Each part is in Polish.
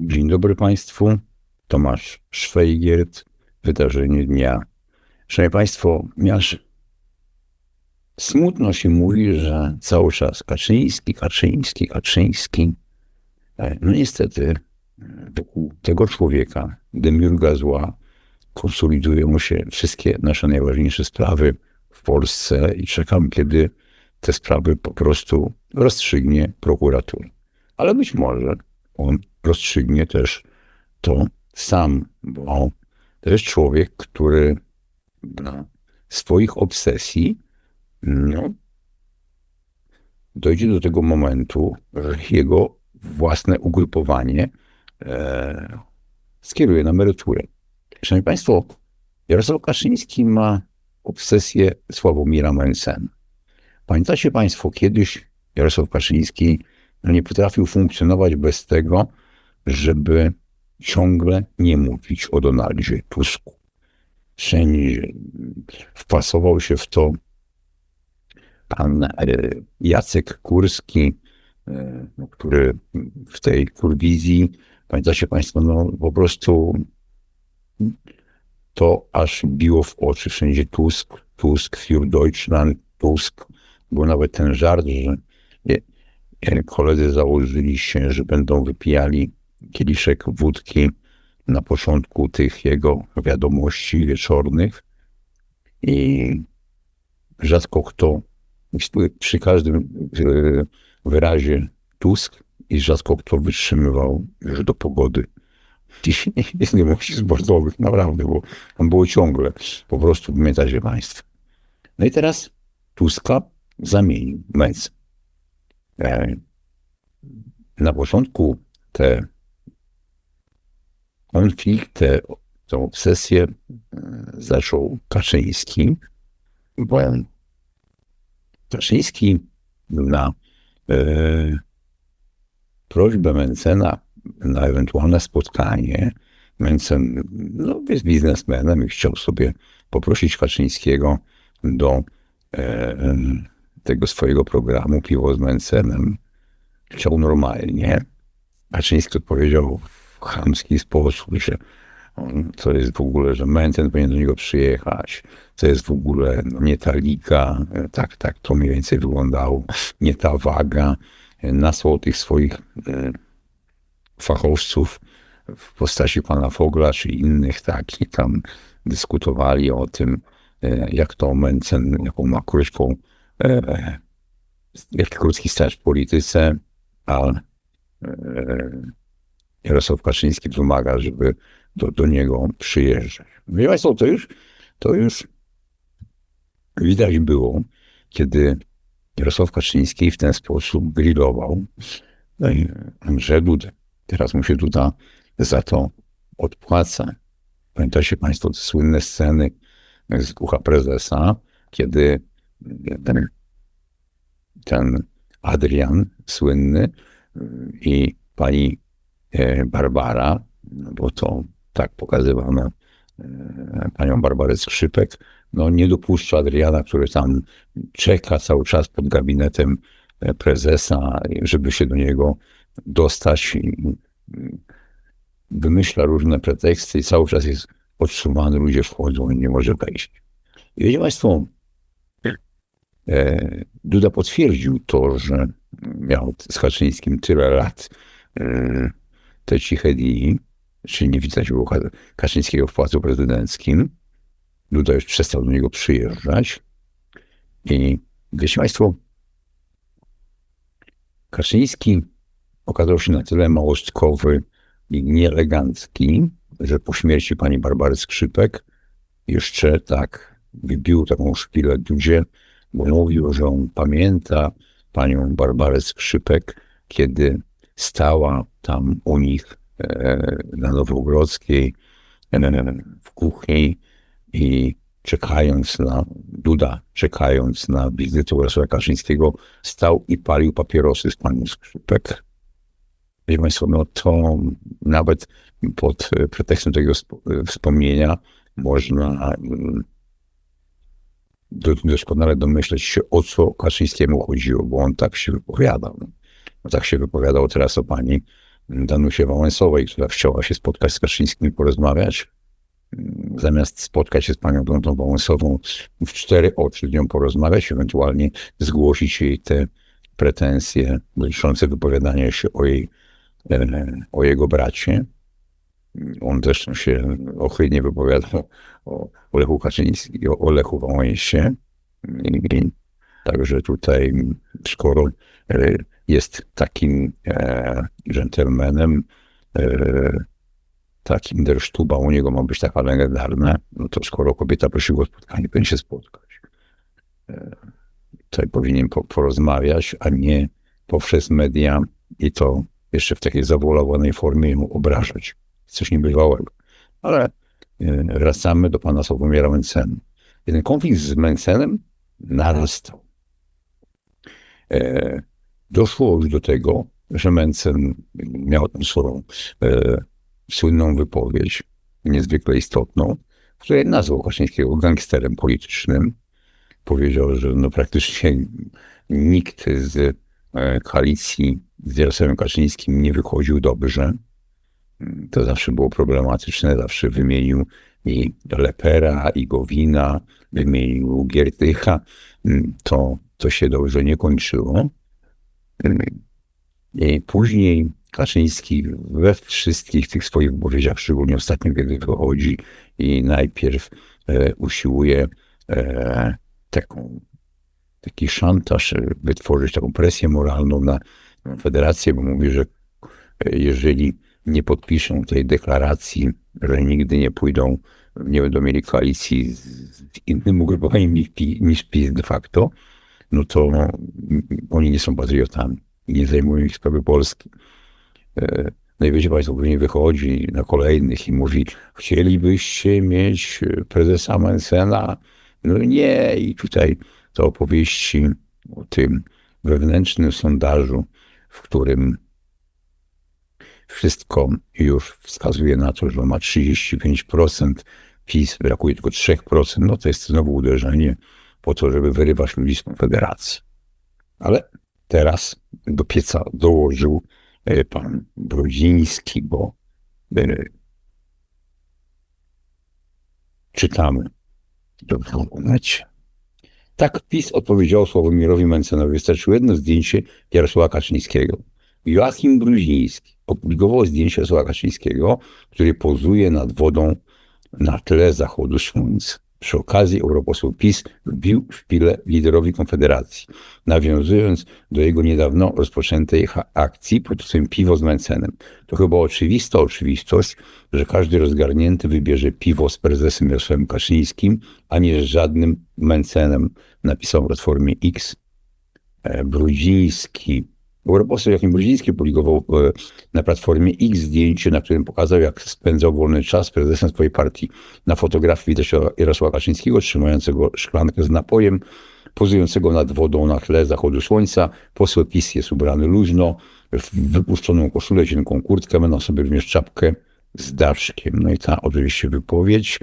Dzień dobry Państwu. Tomasz Szwejgiert, wydarzenie dnia. Szanowni Państwo, miaż smutno się mówi, że cały czas Kaczyński, Kaczyński, Kaczyński. E, No niestety e, wokół tego człowieka, demiurga zła, konsolidują się wszystkie nasze najważniejsze sprawy w Polsce i czekam, kiedy te sprawy po prostu rozstrzygnie prokuratura. Ale być może on rozstrzygnie też to sam, bo to jest człowiek, który dla swoich obsesji no, dojdzie do tego momentu, że jego własne ugrupowanie e, skieruje na emeryturę. Szanowni Państwo, Jarosław Kaczyński ma obsesję Sławomira Mencena. Pamiętacie Państwo, kiedyś Jarosław Kaczyński nie potrafił funkcjonować bez tego, żeby ciągle nie mówić o Donaldzie Tusku. Wszędzie wpasował się w to pan e, Jacek Kurski, e, no, który w tej kurwizji, pamiętacie Państwo, no po prostu to aż biło w oczy. Wszędzie Tusk, Tusk, für Deutschland, Tusk. Był nawet ten żart, że koledzy założyli się, że będą wypijali kieliszek wódki na początku tych jego wiadomości wieczornych i rzadko kto, przy każdym e, wyrazie Tusk i rzadko kto wytrzymywał już do pogody. I nie emocji sportowych, naprawdę, bo tam było ciągle. Po prostu pamiętacie Państwo. No i teraz Tuska zamienił Mec. E, Na początku te konflikt, tę tę obsesję e, zaczął Kaczyński. Bo Kaczyński na e, prośbę Mencena na ewentualne spotkanie, Mencen no, jest biznesmenem i chciał sobie poprosić Kaczyńskiego do e, tego swojego programu Piwo z Mencenem. Chciał normalnie. Kaczyński odpowiedział w chamski sposób, że to jest w ogóle, że Mencen powinien do niego przyjechać. To jest w ogóle no, nie ta liga. Tak, tak to mniej więcej wyglądało. Nie ta waga. Nasłał tych swoich e, fachowców w postaci pana Fogla czy innych, tak, i tam dyskutowali o tym, e, jak to Mencen, jaką ma krótką, jak krótki staż w polityce, a e, Jarosław Kaczyński wymaga, żeby do, do niego przyjeżdżać. Wie Państwo, to już, to już widać było, kiedy Jarosław Kaczyński w ten sposób grillował no i Andrzej Dudę. Teraz mu się Duda za to odpłaca. Pamiętacie Państwo te słynne sceny z Kucha Prezesa, kiedy ten, ten Adrian słynny i pani e, Barbara, no bo to tak pokazywano e, panią Barbarę Skrzypek, no nie dopuszcza Adriana, który tam czeka cały czas pod gabinetem e, prezesa, żeby się do niego dostać wymyśla różne preteksty i cały czas jest podtrzymany, ludzie wchodzą i nie może wejść. I wiecie Państwo, Duda potwierdził to, że miał z Kaczyńskim tyle lat e, te ciche dni, czyli nie widać było Kaczyńskiego w Pałacu Prezydenckim. Duda już przestał do niego przyjeżdżać. I wiecie Państwo, Kaczyński okazał się na tyle małostkowy i nieelegancki, że po śmierci pani Barbary Skrzypek jeszcze tak wybił taką szpilę Dudzie, mówił, że on pamięta panią Barbarę Skrzypek, kiedy stała tam u nich e, na Nowogrodzkiej e, w kuchni i czekając na Duda, czekając na wizytę Jarosława Kaczyńskiego, stał i palił papierosy z panią Skrzypek. Wie Państwo, no to nawet pod pretekstem tego wspomnienia można mm, doskonale domyśleć się, o co Kaczyńskiemu chodziło, bo on tak się wypowiadał. Tak się wypowiadał teraz o pani Danusie Wałęsowej, która chciała się spotkać z Kaczyńskim i porozmawiać. Zamiast spotkać się z panią Dątą Wałęsową w cztery oczy z nią porozmawiać, ewentualnie zgłosić jej te pretensje dotyczące wypowiadania się o, jej, e, o jego bracie. On zresztą się ochydnie wypowiadał o, o Lechu Kaczyńskim, o, o Lechu Wałęsie. I, także tutaj, skoro e, jest takim e, dżentelmenem, e, takim dersztuba u niego ma być taka legendarna, no to skoro kobieta prosiła o spotkanie, powinien się spotkać. E, tutaj powinien po, porozmawiać, a nie poprzez media i to jeszcze w takiej zawolowanej formie ją obrażać. Coś niebywałego. Ale e, wracamy do pana Sławomira Mencena. Jeden konflikt z Mencenem narastał. E, doszło już do tego, że Mencen miał tą swoją e, słynną wypowiedź, niezwykle istotną, w której nazwał Kaczyńskiego gangsterem politycznym. Powiedział, że no praktycznie nikt z e, koalicji z Jarosławem Kaczyńskim nie wychodził dobrze. To zawsze było problematyczne, zawsze wymienił i Lepera, i Gowina, wymienił Giertycha. To, to się dobrze nie kończyło. I później Kaczyński we wszystkich tych swoich wypowiedziach, szczególnie ostatnio, kiedy wychodzi i najpierw e, usiłuje e, taką, taki szantaż e, wytworzyć, taką presję moralną na Federację, bo mówi, że jeżeli nie podpiszą tej deklaracji, że nigdy nie pójdą, nie będą mieli koalicji z, z innym ugrupowaniem niż PiS de facto, no to oni nie są patriotami nie zajmują ich sprawy Polski. E, wiecie Państwo, później wychodzi na kolejnych i mówi, chcielibyście mieć prezesa Mencena? No nie. I tutaj to opowieści o tym wewnętrznym sondażu, w którym wszystko już wskazuje na to, że ma 35%, PiS brakuje tylko 3%, no to jest znowu uderzenie po to, żeby wyrywać ludzi z Konfederacji. Ale teraz do pieca dołożył e, pan Brodziński, bo e, czytamy w dokumencie. Tak PiS odpowiedział Sławomirowi Mencenowi. Wystarczyło jedno zdjęcie Jarosława Kaczyńskiego. Joachim Bruziński opublikował zdjęcie Jarosława Kaczyńskiego, który pozuje nad wodą na tle zachodu słońca. Przy okazji europoseł PiS wbił w pile liderowi Konfederacji, nawiązując do jego niedawno rozpoczętej akcji pod tytułem Piwo z Mencenem. To chyba oczywista oczywistość, że każdy rozgarnięty wybierze piwo z prezesem Jarosławem Kaczyńskim, a nie z żadnym Mencenem, napisał w Platformie X. E, Brudziński Europoseł Joachim Brudziński publikował e, na Platformie X zdjęcie, na którym pokazał, jak spędzał wolny czas prezesem swojej partii. Na fotografii widać Jarosława Kaczyńskiego trzymającego szklankę z napojem, pozującego nad wodą na tle zachodu słońca. Poseł PiS jest ubrany luźno, w wypuszczoną koszulę, cienką kurtkę, ma na sobie również czapkę z daszkiem. No i ta oczywiście wypowiedź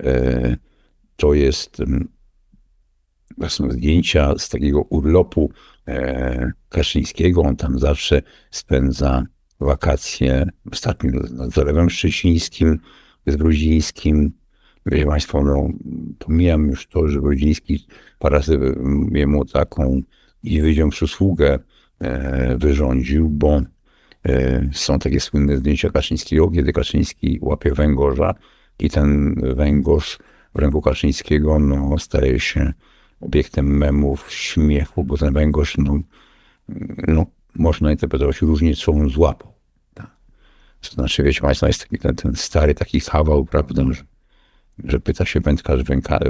e, to jest mm, są zdjęcia z takiego urlopu e, Kaszyńskiego. On tam zawsze spędza wakacje, ostatnio nad Zalewem Szczecińskim, z Gruzińskim. Wiecie Państwo, no, pomijam już to, że Gruziński razy mu taką niedźwiedzią przysługę e, wyrządził, bo e, są takie słynne zdjęcia Kaszyńskiego, kiedy Kaszyński łapie węgorza i ten węgorz w ręku Kaszyńskiego no, staje się obiektem memów, śmiechu, bo ten węgorz, no, no można interpretować różnie, co on złapał. Tak. To znaczy, wiecie Państwo, jest taki ten, ten stary taki kawał, prawda, że, że pyta się wędkarz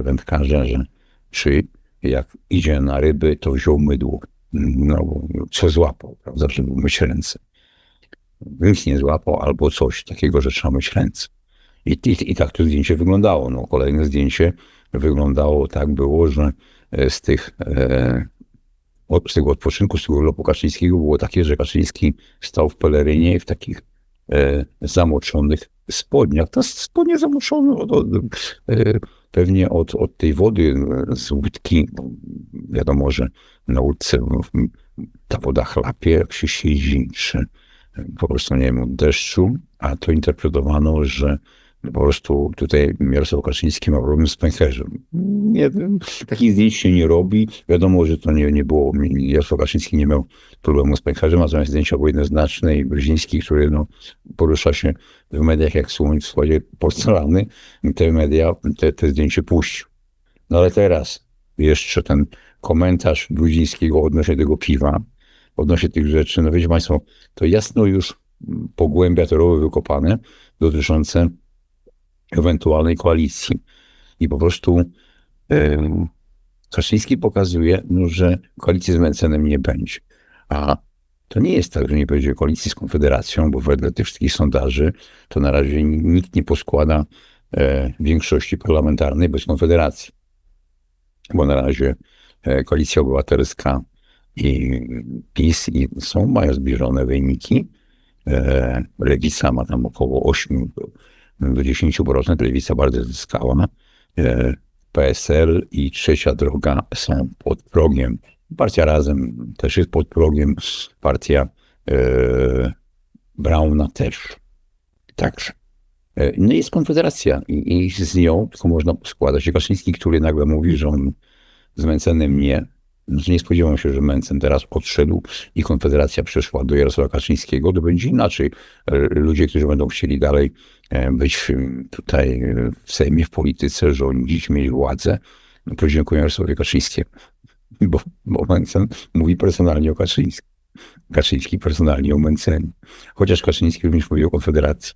wędkarza, że czy jak idzie na ryby, to wziął mydło. No, co złapał, prawda, żeby myć ręce. Nic nie złapał, albo coś takiego, że trzeba myć ręce. I, i, I tak to zdjęcie wyglądało. No, kolejne zdjęcie wyglądało tak było, że z tych e, z tego odpoczynku, z urlopu Kaczyńskiego było takie, że Kaczyński stał w pelerynie w takich e, zamoczonych spodniach. To spodnie zamoczone od, od, e, pewnie od, od tej wody z łódki. Wiadomo, że na łódce ta woda chlapie, jak się siedzi, czy po prostu, nie wiem, od deszczu, a to interpretowano, że po prostu tutaj Jarosław Kaczyński ma problem z pęcherzem. Nie takich zdjęć się nie robi. Wiadomo, że to nie, nie było, Jarosław Kaczyński nie miał problemu z pęcherzem, natomiast zdjęcia były jednoznaczne i Brzeziński, który no, porusza się w mediach jak słoń w składzie porcelany, te media te, te zdjęcie puścił. No ale teraz jeszcze ten komentarz Gruzińskiego odnośnie tego piwa, odnośnie tych rzeczy, no wiecie Państwo, to jasno już pogłębia te rowy wykopane dotyczące ewentualnej koalicji. I po prostu yy, Kaczyński pokazuje, no, że koalicji z Mencenem nie będzie. A to nie jest tak, że nie będzie koalicji z Konfederacją, bo wedle tych wszystkich sondaży to na razie nikt nie poskłada e, większości parlamentarnej bez Konfederacji. Bo na razie e, Koalicja Obywatelska i PiS i są, mają zbliżone wyniki. E, Lewica ma tam około 8 do 10%, Lewica bardzo zyskała. E, PSL i Trzecia Droga są pod progiem. Partia Razem też jest pod progiem. Partia e, Brauna też. Także. E, no jest Konfederacja i, i z nią tylko można składać. Kaczyński, który nagle mówi, że on z Mencenem nie. Spodziewam się, że Mencen teraz odszedł i Konfederacja przeszła do Jarosława Kaczyńskiego. To będzie inaczej. E, Ludzie, którzy będą chcieli dalej e, być tutaj e, w Sejmie, w polityce, rządzić, mieć władzę, no podziękują Jarosławowi Kaczyńskiemu. Bo, bo Mencen mówi personalnie o Kaczyńskim. Kaczyński personalnie o Mencenie. Chociaż Kaczyński również mówi o Konfederacji.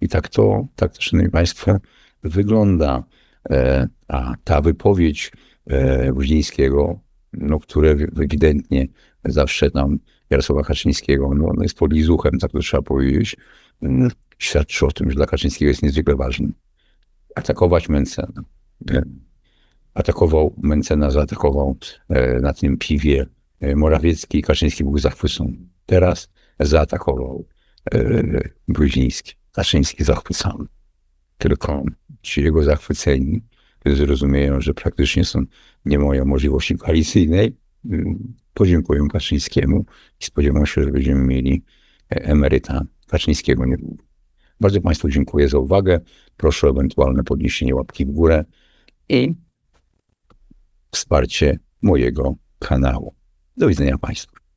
I tak to, tak to, szanowni państwo, wygląda. A ta wypowiedź Gruzińskiego, no, które ewidentnie zawsze tam Jarosława Kaczyńskiego, no, on jest polizuchem, tak to trzeba powiedzieć, świadczy o tym, że dla Kaczyńskiego jest niezwykle ważny. Atakować Mencena. Atakował Mencena, zaatakował na tym piwie Morawiecki i Kaczyński był zachwycony. Teraz zaatakował Brudziński. Kaczyński zachwycony. Tylko ci jego zachwyceni zrozumieją, że praktycznie są, nie mają możliwości koalicyjnej, podziękują Kaczyńskiemu i spodziewam się, że będziemy mieli emeryta Kaczyńskiego niedługo. Bardzo Państwu dziękuję za uwagę. Proszę o ewentualne podniesienie łapki w górę i wsparcie mojego kanału. Do widzenia Państwu.